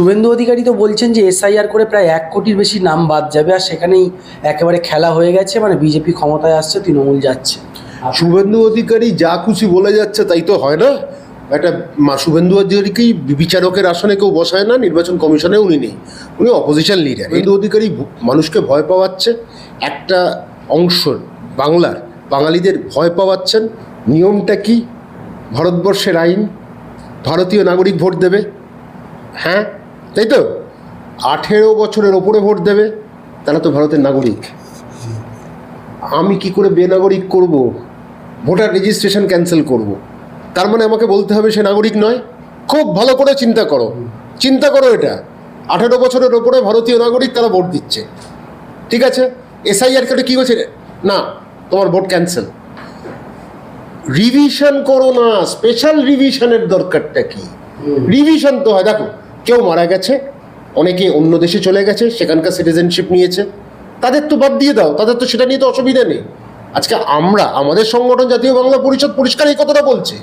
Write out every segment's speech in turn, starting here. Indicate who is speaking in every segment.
Speaker 1: শুভেন্দু অধিকারী তো বলছেন যে এসআইআর করে প্রায় এক কোটির বেশি নাম বাদ যাবে আর সেখানেই একেবারে খেলা হয়ে গেছে মানে বিজেপি ক্ষমতায় আসছে তৃণমূল যাচ্ছে।
Speaker 2: শুভেন্দু অধিকারী যা খুশি বলে যাচ্ছে তাই তো হয় না? একটা মা শুভেন্দু অধিকারীকেই বিচারকের আসনে কেউ বসায় না নির্বাচন কমিশনে উনি নেই। উনি অপোজিশন লিডার শুভেন্দু অধিকারী মানুষকে ভয় পাওয়াচ্ছে একটা অংশ বাংলার বাঙালিদের ভয় পাওয়াচ্ছেন। নিয়মটা কি? ভারতবর্ষের আইন ভারতীয় নাগরিক ভোট দেবে। হ্যাঁ? তাই তো? আঠেরো বছরের ওপরে ভোট দেবে তারা তো ভারতের নাগরিক। আমি কি করে বেনাগরিক করব? ভোটার রেজিস্ট্রেশন ক্যান্সেল করব। তার মানে আমাকে বলতে হবে সে নাগরিক নয়। খুব ভালো করে চিন্তা করো। চিন্তা করো এটা। আঠেরো বছরের ওপরে ভারতীয় নাগরিক তারা ভোট দিচ্ছে। ঠিক আছে? এসআইআর কেটে কী হচ্ছে না তোমার ভোট ক্যান্সেল। রিভিশন করো না। স্পেশাল রিভিশনের দরকারটা কি? রিভিশন তো হয়। দেখো কেউ মারা গেছে, অনেকে অন্য দেশে চলে গেছে, সেখানকার সিটিজেনশিপ নিয়েছে। তাদের তো বাদ দিয়ে দাও, তাদের তো সেটা নিয়ে তো অসুবিধা নেই। আজকে আমরা, আমাদের সংগঠন জাতীয় বাংলা পরিষদ পরিষ্কার এই কথাটা বলছে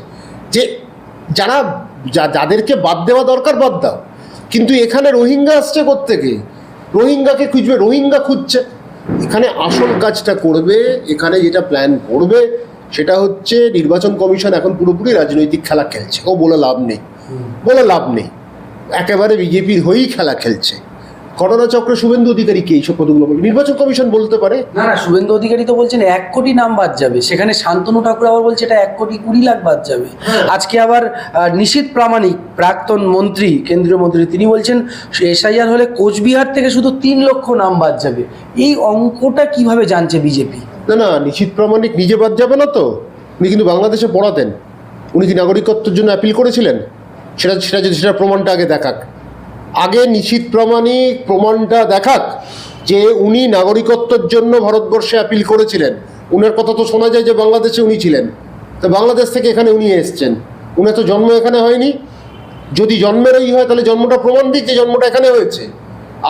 Speaker 2: যে, যারা যাদেরকে বাদ দেওয়া দরকার বাদ দাও। কিন্তু এখানে রোহিঙ্গা আসছে কোত্থেকে? রোহিঙ্গাকে খুঁজবে, রোহিঙ্গা খুঁজছে। এখানে আসল কাজটা করবে, এখানে যেটা প্ল্যান করবে, সেটা হচ্ছে নির্বাচন কমিশন এখন পুরোপুরি রাজনৈতিক খেলা খেলছে। ও বলে লাভ নেই। বলে লাভ নেই। একেবারে বিজেপির হয়েই খেলা খেলছে। ঘটনাচক্রে শুভেন্দু অধিকারী অধিকারীকে এইসব কতগুলো নির্বাচন কমিশন বলতে পারে।
Speaker 1: না না শুভেন্দু অধিকারী তো বলছেন এক কোটি নাম বাদ যাবে। সেখানে শান্তনু ঠাকুর আবার বলছে এটা এক কোটি কুড়ি লাখ বাদ যাবে। আজকে আবার নিশীথ প্রামাণিক প্রাক্তন মন্ত্রী কেন্দ্রীয় মন্ত্রী তিনি বলছেন এসআইআর হলে কোচবিহার থেকে শুধু তিন লক্ষ নাম বাদ যাবে। এই অঙ্কটা কীভাবে জানছে বিজেপি?
Speaker 2: না না নিশ্চিত প্রামাণিক নিজে বাদ যাবে না তো। উনি কিন্তু বাংলাদেশে পড়াতেন। উনি কি নাগরিকত্বের জন্য অ্যাপিল করেছিলেন? সেটা সেটা যদি সেটা প্রমাণটা আগে দেখাক। আগে নিশ্চিত প্রামাণিক প্রমাণটা দেখাক যে উনি নাগরিকত্বের জন্য ভারতবর্ষে অ্যাপিল করেছিলেন। উনার কথা তো শোনা যায় যে বাংলাদেশে উনি ছিলেন। তো বাংলাদেশ থেকে এখানে উনি এসছেন। উনার তো জন্ম এখানে হয়নি। যদি জন্মেরই হয় তাহলে জন্মটা প্রমাণ দিক যে জন্মটা এখানে হয়েছে।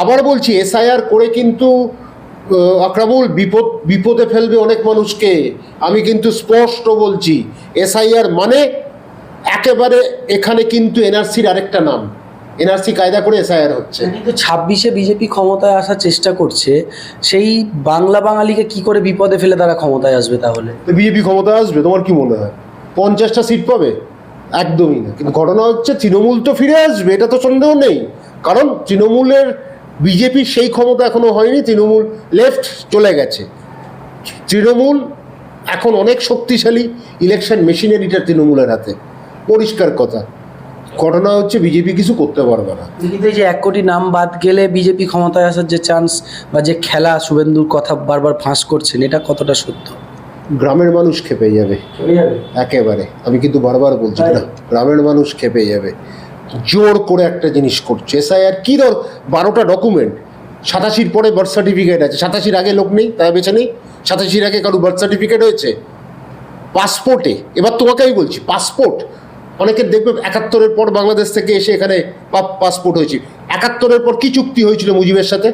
Speaker 2: আবার বলছি, এসআইআর করে কিন্তু আক্রামুল বিপদ, বিপদে ফেলবে অনেক মানুষকে। আমি কিন্তু স্পষ্ট বলছি, এসআইআর মানে একেবারে এখানে কিন্তু এনআরসির আরেকটা নাম। এনআরসি কায়দা করে এসআইআর হচ্ছে।
Speaker 1: কিন্তু ছাব্বিশে বিজেপি ক্ষমতায় আসার চেষ্টা করছে সেই বাংলা বাঙালিকে কি করে বিপদে ফেলে তারা ক্ষমতায় আসবে তাহলে?
Speaker 2: তো বিজেপি ক্ষমতায় আসবে তোমার কি মনে হয়? পঞ্চাশটা সিট পাবে? একদমই না। কিন্তু ঘটনা হচ্ছে তৃণমূল তো ফিরে আসবে এটা তো সন্দেহ নেই। কারণ তৃণমূলের বিজেপির সেই ক্ষমতা এখনও হয়নি তৃণমূল লেফট চলে গেছে। তৃণমূল এখন অনেক শক্তিশালী ইলেকশন মেশিনারিটা তৃণমূলের হাতে। পরিষ্কার কথা। ঘটনা হচ্ছে বিজেপি কিছু করতে পারবে না।
Speaker 1: কিন্তু যে এক কোটি নাম বাদ গেলে বিজেপি ক্ষমতায় আসার যে চান্স বা যে খেলা শুভেন্দুর কথা বারবার ফাঁস করছেন এটা কতটা সত্য?
Speaker 2: গ্রামের মানুষ খেপে যাবে। একেবারে। আমি কিন্তু বারবার বলছি না গ্রামের মানুষ খেপে যাবে। জোর করে একটা জিনিস করছে। এসআইআর কি ধর বারোটা ডকুমেন্ট সাতাশির পরে বার্থ সার্টিফিকেট আছে। সাতাশির আগে লোক নেই তাই বেছে নেই। সাতাশির আগে কারও বার্থ সার্টিফিকেট হয়েছে। পাসপোর্টে এবার তোমাকে আমি বলছি পাসপোর্ট অনেকের দেখবে একাত্তরের পর বাংলাদেশ থেকে এসে এখানে পাসপোর্ট হয়েছে। একাত্তরের পর কি চুক্তি হয়েছিল মুজিবের সাথে?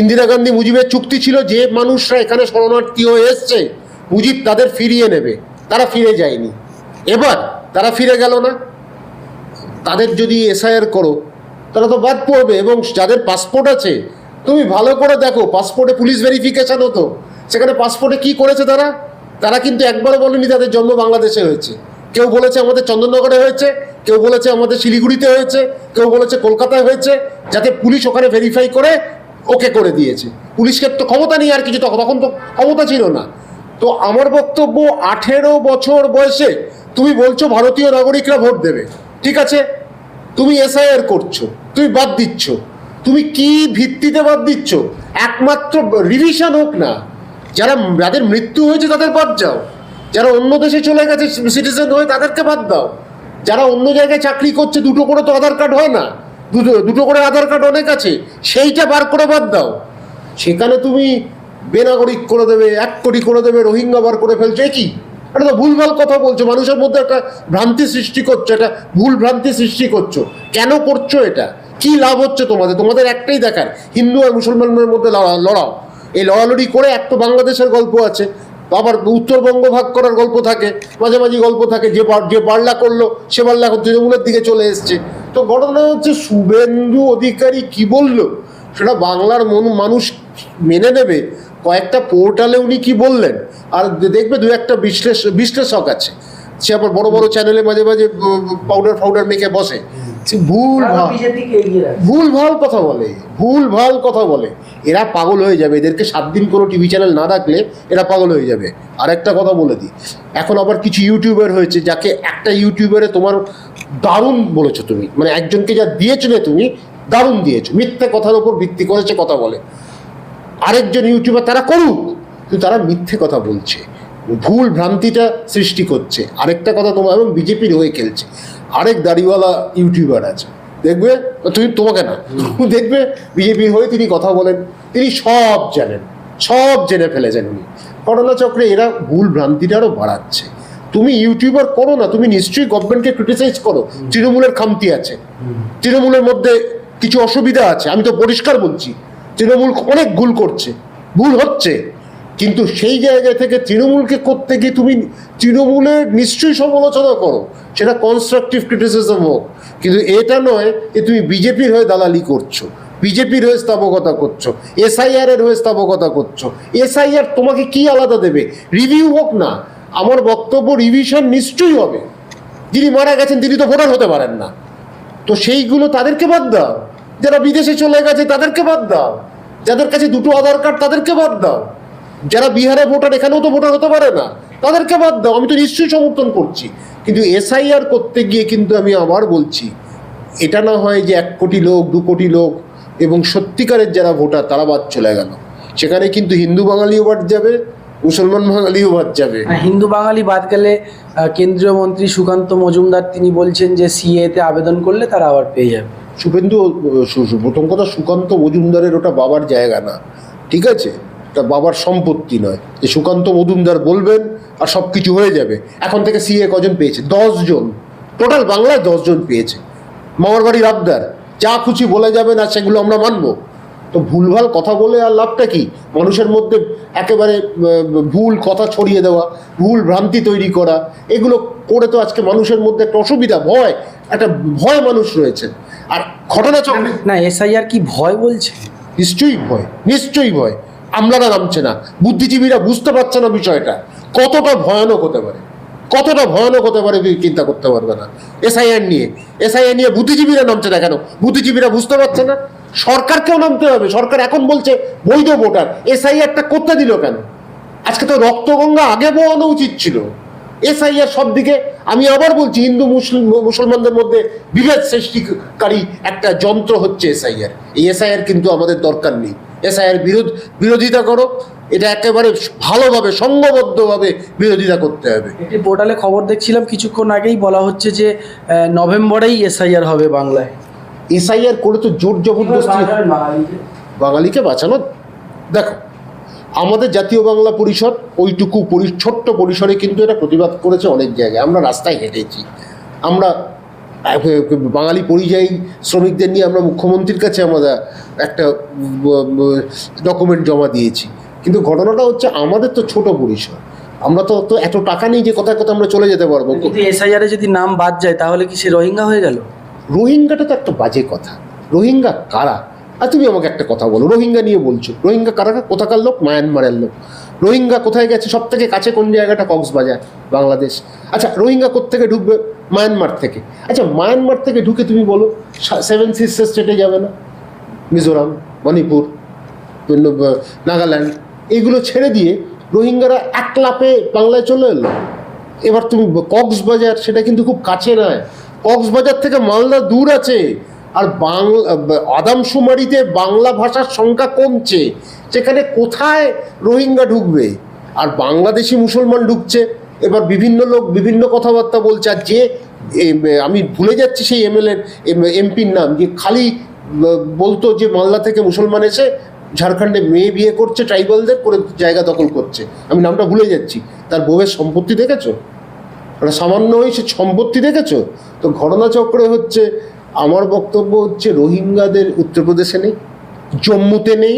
Speaker 2: ইন্দিরা গান্ধী মুজিবের চুক্তি ছিল যে মানুষরা এখানে শরণার্থী হয়ে এসছে, মুজিব তাদের ফিরিয়ে নেবে। তারা ফিরে যায়নি। এবার তারা ফিরে গেল না। তাদের যদি এসআইআর করো, তারা তো বাদ পড়বে এবং যাদের পাসপোর্ট আছে, তুমি ভালো করে দেখো পাসপোর্টে পুলিশ ভেরিফিকেশন হতো। সেখানে পাসপোর্টে কি করেছে তারা? তারা কিন্তু একবারও বলেনি তাদের জন্ম বাংলাদেশে হয়েছে। কেউ বলেছে আমাদের চন্দননগরে হয়েছে, কেউ বলেছে আমাদের শিলিগুড়িতে হয়েছে, কেউ বলেছে কলকাতায় হয়েছে, যাতে পুলিশ ওখানে ভেরিফাই করে ওকে করে দিয়েছে। পুলিশকে তো ক্ষমতা নেই আর কিছু, তখন তো ক্ষমতা ছিল না। তো আমার বক্তব্য, আঠেরো বছর বয়সে তুমি বলছো ভারতীয় নাগরিকরা ভোট দেবে। ঠিক আছে? তুমি এসআইআর করছ, তুমি বাদ দিচ্ছ। তুমি কি ভিত্তিতে বাদ দিচ্ছ? একমাত্র রিভিশন হোক না, যারা, যাদের মৃত্যু হয়েছে তাদের বাদ যাও। যারা অন্য দেশে চলে গেছে সিটিজেন হয়ে তাদেরকে বাদ দাও। যারা অন্য জায়গায় চাকরি করছে, দুটো করে তো আধার কার্ড হয় না। দুটো দুটো করে আধার কার্ড অনেক আছে, সেইটা বার করে বাদ দাও। সেখানে তুমি বেনাগরিক করে দেবে, এক কোটি করে দেবে, রোহিঙ্গা বার করে ফেলছে কি? এটা তো ভুলভাল কথা বলছো, মানুষের মধ্যে একটা ভ্রান্তি সৃষ্টি করছ, একটা ভুল ভ্রান্তি সৃষ্টি করছ। কেন করছ এটা? কি লাভ হচ্ছে তোমাদের? তোমাদের একটাই দেখার, হিন্দু আর মুসলমানের মধ্যে লড়া- লড়াও। এই লড়ালড়ি করে এক তো বাংলাদেশের গল্প আছে আবার উত্তরবঙ্গ ভাগ করার গল্প থাকে মাঝে মাঝে গল্প থাকে, যে যে বার্লা করল, সে বার্লা এখন তৃণমূলের দিকে চলে এসছে। তো ঘটনা হচ্ছে শুভেন্দু অধিকারী কি বলল? সেটা বাংলার মন মানুষ মেনে নেবে, কয়েকটা পোর্টালে উনি কি বললেন? আর দেখবে দু একটা বিশ্লেষ বিশ্লেষক আছে। সে আবার বড় বড় চ্যানেলে মাঝে মাঝে পাউডার ফাউডার মেখে বসে। ভুল
Speaker 1: রাখছে
Speaker 2: ভুল ভালো কথা বলে ভুল ভালো কথা বলে এরা পাগল হয়ে যাবে। এদেরকে সাত দিন কোনো টিভি চ্যানেল না রাখলে এরা পাগল হয়ে যাবে। আর একটা কথা বলে দিই এখন আবার কিছু ইউটিউবার হয়েছে যাকে একটা ইউটিউবারে তোমার দারুণ বলেছ তুমি। মানে একজনকে যা দিয়েছ না তুমি দারুণ দিয়েছ। মিথ্যে কথার উপর ভিত্তি করেছে কথা বলে। আরেকজন ইউটিউবার তারা করুক কিন্তু তারা মিথ্যে কথা বলছে। ভুল ভ্রান্তিটা সৃষ্টি করছে। আরেকটা কথা তোমার এবং বিজেপির হয়ে খেলছে। আরেক দাড়িওয়ালা ইউটিউবার আছে। দেখবে? তুমি তোমাকে না। দেখবে? বিজেপির হয়ে তিনি কথা বলেন। তিনি সব জানেন। সব জেনে ফেলেছেন উনি। করোনা চক্রে এরা ভুল ভ্রান্তিটা আরও বাড়াচ্ছে। তুমি ইউটিউবার করো না তুমি নিশ্চয়ই গভর্নমেন্টকে ক্রিটিসাইজ করো। তৃণমূলের খামতি আছে। তৃণমূলের মধ্যে কিছু অসুবিধা আছে। আমি তো পরিষ্কার বলছি। তৃণমূল অনেক ভুল করছে। ভুল হচ্ছে। কিন্তু সেই জায়গা থেকে তৃণমূলকে করতে গিয়ে তুমি তৃণমূলের নিশ্চয়ই সমালোচনা করো। সেটা কনস্ট্রাকটিভ ক্রিটিসিজম হোক। কিন্তু এটা নয় যে তুমি বিজেপির হয়ে দালালি করছ। বিজেপির হয়ে স্থাপকতা করছ। এসআইআর এর হয়ে স্থাপকতা করছ। এসআইআর তোমাকে কি আলাদা দেবে? রিভিউ হোক না। আমার বক্তব্য রিভিশন নিশ্চয়ই হবে। যিনি মারা গেছেন, তিনি তো ভোটার হতে পারেন না। তো সেইগুলো তাদেরকে বাদ দাও। যারা বিদেশে চলে গেছে, তাদেরকে বাদ দাও। যাদের কাছে দুটো আধার কার্ড, তাদেরকে বাদ দাও। যারা বিহারে ভোটার এখানেও তো ভোটার হতে পারে না। তাদেরকে বাদ দাও আমি তো নিশ্চয়ই সমর্থন করছি। কিন্তু এসআইআর করতে গিয়ে কিন্তু আমি আবার বলছি এটা না হয় যে এক কোটি লোক দু কোটি লোক এবং সত্যিকারের যারা ভোটার তারা বাদ চলে গেল। সেখানে কিন্তু হিন্দু বাঙালিও বাদ যাবে মুসলমান বাঙালিও বাদ যাবে।
Speaker 1: হিন্দু বাঙালি বাদ গেলে কেন্দ্রীয় মন্ত্রী সুকান্ত মজুমদার তিনি বলছেন যে সিএ তে আবেদন করলে তারা আবার পেয়ে যাবে।
Speaker 2: শুভেন্দু প্রথম কথা সুকান্ত মজুমদারের ওটা বাবার জায়গা না। ঠিক আছে? এটা বাবার সম্পত্তি নয়। যে সুকান্ত মজুমদার বলবেন আর সব কিছু হয়ে যাবে। এখন থেকে সিএ কজন পেয়েছে? জন টোটাল বাংলায় জন পেয়েছে। মামার বাড়ির আবদার যা খুশি বলে যাবে না সেগুলো আমরা মানব। তো ভুলভাল কথা বলে আর লাভটা কি? মানুষের মধ্যে একেবারে ভুল কথা ছড়িয়ে দেওয়া ভুল ভ্রান্তি তৈরি করা এগুলো করে তো আজকে মানুষের মধ্যে একটা অসুবিধা ভয় একটা ভয় মানুষ রয়েছে। আর ঘটনা চক্রে
Speaker 1: না এসআইআর কি ভয় বলছে?
Speaker 2: নিশ্চয়ই ভয় নিশ্চয়ই ভয়। আমলারা নামছে না। বুদ্ধিজীবীরা বুঝতে পারছে না বিষয়টা। কতটা ভয়ানক হতে পারে? কতটা ভয়ানক হতে পারে তুই চিন্তা করতে পারবে না। এসআইআর নিয়ে। এসআইআর নিয়ে বুদ্ধিজীবীরা নামছে না কেন? বুদ্ধিজীবীরা বুঝতে পারছে না? সরকারকেও নামতে হবে। সরকার এখন বলছে, বৈধ ভোটার। এসআইআরটা করতে দিল কেন? আজকে তো রক্তগঙ্গা আগে বওয়ানো উচিত ছিল। এসআইআর সব দিকে আমি আবার বলছি, হিন্দু, মুসলিম, মুসলমানদের মধ্যে বিভেদ সৃষ্টিকারী একটা যন্ত্র হচ্ছে এসআইআর। এই এসআইআর কিন্তু আমাদের দরকার নেই। এসআইআর বিরোধ বিরোধিতা করো। এটা একেবারে ভালোভাবে সংঘবদ্ধভাবে বিরোধিতা করতে হবে।
Speaker 1: একটি পোর্টালে খবর দেখছিলাম কিছুক্ষণ আগেই বলা হচ্ছে যে নভেম্বরেই এসআইআর হবে বাংলায়।
Speaker 2: এসআইআর করে তো জোর জবরদস্তি। বাঙালিকে বাঁচানো। দেখো আমাদের জাতীয় বাংলা পরিষদ ওইটুকু পরি ছোট্ট পরিসরে কিন্তু এটা প্রতিবাদ করেছে অনেক জায়গায়। আমরা রাস্তায় হেঁটেছি। আমরা বাঙালি পরিযায়ী শ্রমিকদের নিয়ে আমরা মুখ্যমন্ত্রীর কাছে আমরা একটা ডকুমেন্ট জমা দিয়েছি। কিন্তু ঘটনাটা হচ্ছে আমাদের তো ছোট পরিসর। আমরা তো তো এত টাকা নেই যে কোথায় কোথায় আমরা চলে যেতে পারব।
Speaker 1: কিন্তু এসআইআর যদি নাম বাদ যায় তাহলে কি সে রোহিঙ্গা হয়ে গেল?
Speaker 2: রোহিঙ্গাটা তো একটা বাজে কথা। রোহিঙ্গা কারা? আর তুমি আমাকে একটা কথা বলো রোহিঙ্গা নিয়ে বলছো। রোহিঙ্গা কারা? কোথাকার লোক? মায়ানমারের লোক। রোহিঙ্গা কোথায় গেছে? সব থেকে কাছে কোন জায়গাটা? কক্সবাজার বাংলাদেশ। আচ্ছা রোহিঙ্গা কোত্থেকে ঢুকবে মায়ানমার থেকে। আচ্ছা মায়ানমার থেকে ঢুকে তুমি বলো সেভেন সিস্টার স্টেটে যাবে না? মিজোরাম, মণিপুর নাগাল্যান্ড, এগুলো ছেড়ে দিয়ে রোহিঙ্গারা এক লাপে বাংলায় চলে এলো। এবার তুমি কক্সবাজার, সেটা কিন্তু খুব কাছে নয়। কক্সবাজার থেকে মালদা দূর আছে, আর বাংলা আদামশুমারিতে বাংলা ভাষার সংখ্যা কমছে সেখানে কোথায় রোহিঙ্গা ঢুকবে? আর বাংলাদেশি মুসলমান ঢুকছে এবার বিভিন্ন লোক বিভিন্ন কথাবার্তা বলছে আর যে আমি ভুলে যাচ্ছি সেই এমএলএ এমপির নাম, যে খালি বলতো যে মালদা থেকে মুসলমান এসে ঝাড়খণ্ডে মেয়ে বিয়ে করছে, ট্রাইবালদের করে জায়গা দখল করছে। আমি নামটা ভুলে যাচ্ছি। তার বউয়ের সম্পত্তি দেখেছ? ওটা সামান্য ওই সে সম্পত্তি দেখেছ? তো ঘটনাচক্রে হচ্ছে, আমার বক্তব্য হচ্ছে রোহিঙ্গাদের উত্তরপ্রদেশে নেই, জম্মুতে নেই,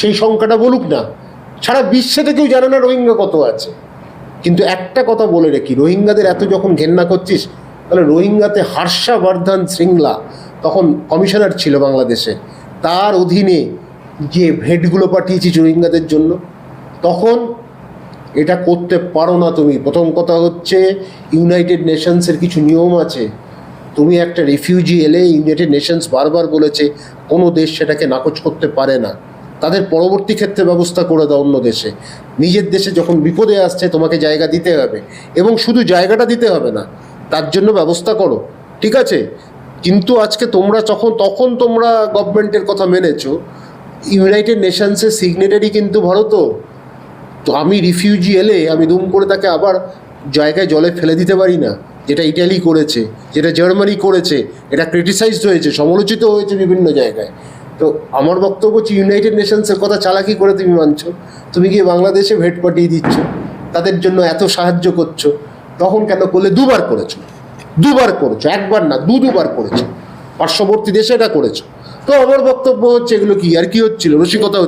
Speaker 2: সেই সংখ্যাটা বলুক না। সারা বিশ্বে কেউ জানে না রোহিঙ্গা কত আছে। কিন্তু একটা কথা বলে রেখি, রোহিঙ্গাদের এত যখন ঘেন্না করছিস, তাহলে রোহিঙ্গাতে হর্ষবর্ধন শৃঙ্গলা তখন কমিশনার ছিল বাংলাদেশে, তার অধীনে যে ভেটগুলো পাঠিয়েছিস রোহিঙ্গাদের জন্য, তখন এটা করতে পারো না তুমি। প্রথম কথা হচ্ছে, ইউনাইটেড নেশনসের কিছু নিয়ম আছে। তুমি একটা রিফিউজি এলে ইউনাইটেড নেশনস বারবার বলেছে, কোনো দেশ সেটাকে নাকচ করতে পারে না। তাদের পরবর্তী ক্ষেত্রে ব্যবস্থা করে দাও অন্য দেশে। নিজের দেশে যখন বিপদে আসছে তোমাকে জায়গা দিতে হবে এবং শুধু জায়গাটা দিতে হবে না, তার জন্য ব্যবস্থা করো, ঠিক আছে? কিন্তু আজকে তোমরা যখন, তখন তোমরা গভর্নমেন্টের কথা মেনেছো ইউনাইটেড নেশনসের সিগনেটারি কিন্তু ভারতও তো। আমি রিফিউজি এলে আমি দুম করে তাকে আবার জায়গায় জলে ফেলে দিতে পারি না, যেটা ইটালি করেছে, যেটা জার্মানি করেছে, এটা ক্রিটিসাইজড হয়েছে, সমালোচিত হয়েছে বিভিন্ন জায়গায়। তো আমার বক্তব্য হচ্ছে ইউনাইটেড নেশনসের কথা চালাকি করে তুমি মানছ। তুমি গিয়ে বাংলাদেশে ভেট পাঠিয়ে দিচ্ছ? তাদের জন্য এত সাহায্য করছ। তখন কেন করলে দুবার করেছ? দুবার করেছ, একবার না, দু দুবার করেছ। পার্শ্ববর্তী দেশে এটা করেছ। তো আমার বক্তব্য হচ্ছে এগুলো কি? আর কি হচ্ছিল? রসিকতা